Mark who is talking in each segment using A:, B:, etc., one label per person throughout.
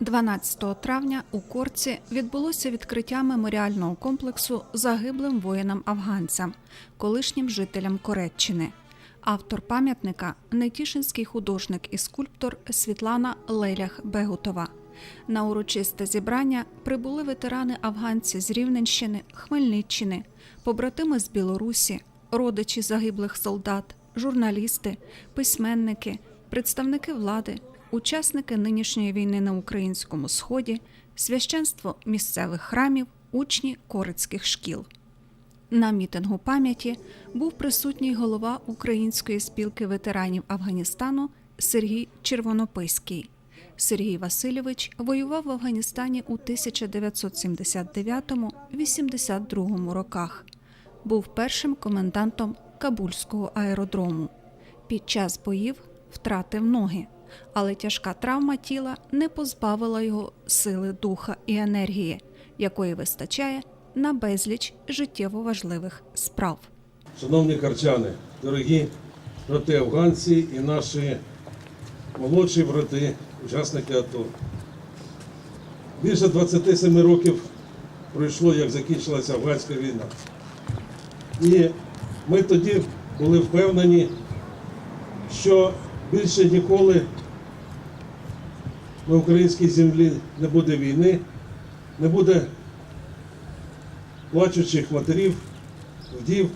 A: 12 травня у Корці відбулося відкриття меморіального комплексу загиблим воїнам-афганцям, колишнім жителям Кореччини. Автор пам'ятника нетішинський художник і скульптор Світлана Лелях Бегутова. На урочисте зібрання прибули ветерани афганці з Рівненщини, Хмельниччини, побратими з Білорусі, родичі загиблих солдат, журналісти, письменники, представники влади, учасники нинішньої війни на українському сході, священство місцевих храмів, учні корицьких шкіл. На мітингу пам'яті був присутній голова Української спілки ветеранів Афганістану Сергій Червонописький. Сергій Васильович воював в Афганістані у 1979-82 роках. Був першим комендантом Кабульського аеродрому. Під час боїв втратив ноги, але тяжка травма тіла не позбавила його сили духа і енергії, якої вистачає на безліч життєво важливих справ.
B: Шановні харчани, дорогі брати афганці і наші молодші брати, учасники АТО. Більше 27 років пройшло, як закінчилася афганська війна. І ми тоді були впевнені, що більше ніколи на українській землі не буде війни, не буде плачучих матерів, вдів,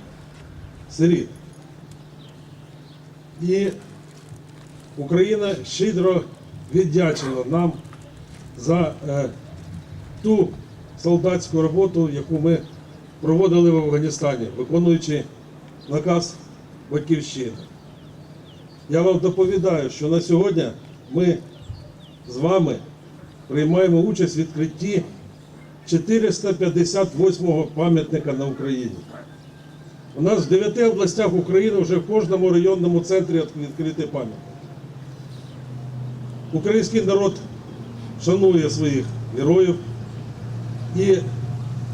B: сиріт. І Україна щедро віддячила нам за е, ту солдатську роботу, яку ми проводили в Афганістані, виконуючи наказ Батьківщини. Я вам доповідаю, що на сьогодні ми з вами приймаємо участь в відкритті 458-го пам'ятника на Україні. У нас в 9 областях України вже в кожному районному центрі відкритий пам'ятник. Український народ шанує своїх героїв, і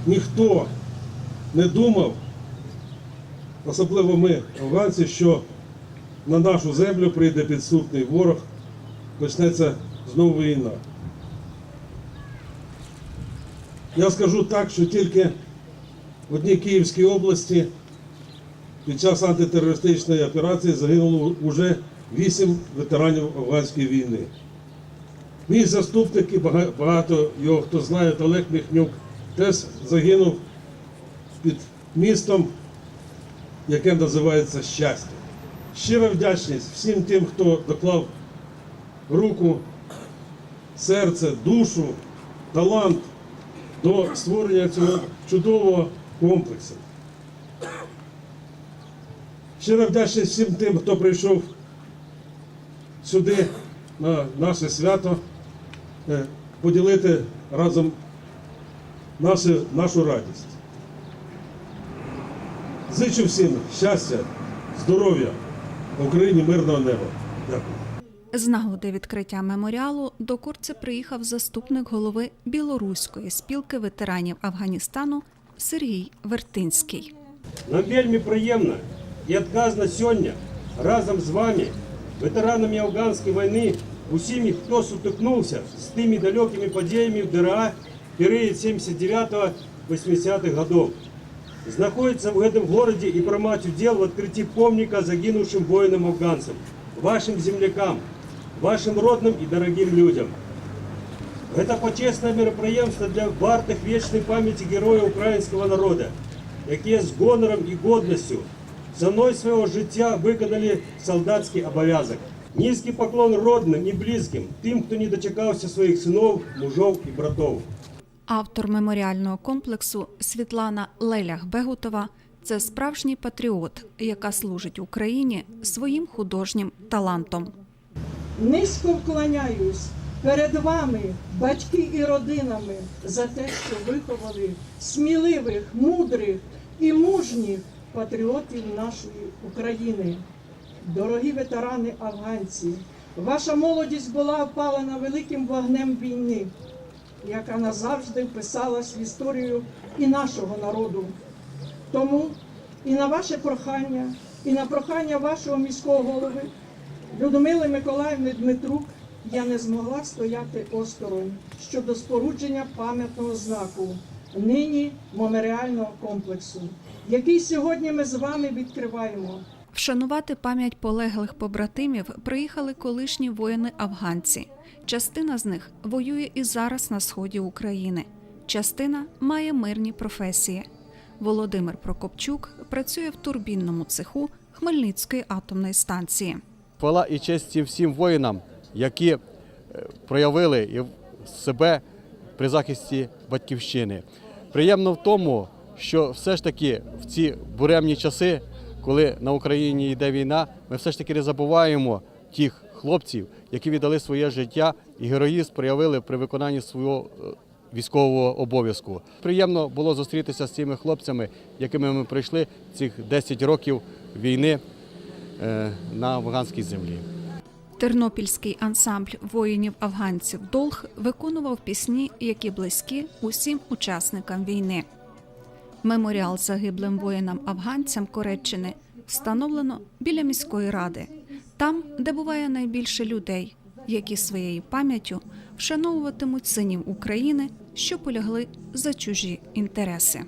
B: ніхто не думав, особливо ми, афганці, що на нашу землю прийде підступний ворог, почнеться знову війна. Я скажу так, що тільки в одній Київській області під час антитерористичної операції загинуло вже 8 ветеранів афганської війни. Мій заступник і багато його хто знає, Олег Міхнюк, теж загинув під містом, яке називається щастя. Щира вдячність всім тим, хто доклав руку, серце, душу, талант до створення цього чудового комплексу. Щира вдячність всім тим, хто прийшов сюди на наше свято, е, поділити разом нашу, нашу радість. Зичу всім щастя, здоров'я, в Україні мирного неба. Дякую.
A: З нагоди відкриття меморіалу до Корці приїхав заступник голови Білоруської спілки ветеранів Афганістану Сергій Вертинський.
C: Нам вельми приємно і відказно сьогодні разом з вами, ветеранами афганської війни, усіми, хто сутикнувся з тими далекими подіями в ДРА період 79-80-х годов. Знаходиться в этом городе и принимать удел в открытии помника загинувшим воинам-афганцам, вашим землякам, вашим родным и дорогим людям. Это почесне мероприємство для вартих вічної пам'яті героїв українського народу, які з гонором і годністю ціною свого життя виконали солдатський обов'язок. Низький поклон родним і близьким, тим, хто не дочекався своїх синів, мужів і братів.
A: Автор меморіального комплексу Світлана Лелях Бегутова це справжній патріот, яка служить Україні своїм художнім талантом.
D: Низько вклоняюсь перед вами, батьки і родинами, за те, що виховали сміливих, мудрих і мужніх патріотів нашої України. Дорогі ветерани афганці, ваша молодість була опалена великим вогнем війни, яка назавжди вписалась в історію і нашого народу. Тому і на ваше прохання, і на прохання вашого міського голови Людмили Миколаївни Дмитрук я не змогла стояти осторонь щодо спорудження пам'ятного знаку нині меморіального комплексу, який сьогодні ми з вами відкриваємо.
A: Вшанувати пам'ять полеглих побратимів приїхали колишні воїни-афганці. Частина з них воює і зараз на сході України. Частина має мирні професії. Володимир Прокопчук працює в турбінному цеху Хмельницької атомної станції.
E: Хвала і честь всім воїнам, які е, проявили себе при захисті батьківщини. Приємно в тому, що все ж таки в ці буремні часи, коли на Україні йде війна, ми все ж таки не забуваємо тих хлопців, які віддали своє життя і героїзм проявили при виконанні свого е, військового обов'язку. Приємно було зустрітися з цими хлопцями, якими ми пройшли цих 10 років війни е, на афганській землі.
A: Тернопільський ансамбль воїнів-афганців Долг виконував пісні, які близькі усім учасникам війни. Меморіал загиблим воїнам-афганцям Кореччини встановлено біля міської ради, там, де буває найбільше людей, які своєю пам'яттю вшановуватимуть синів України, що полягли за чужі інтереси.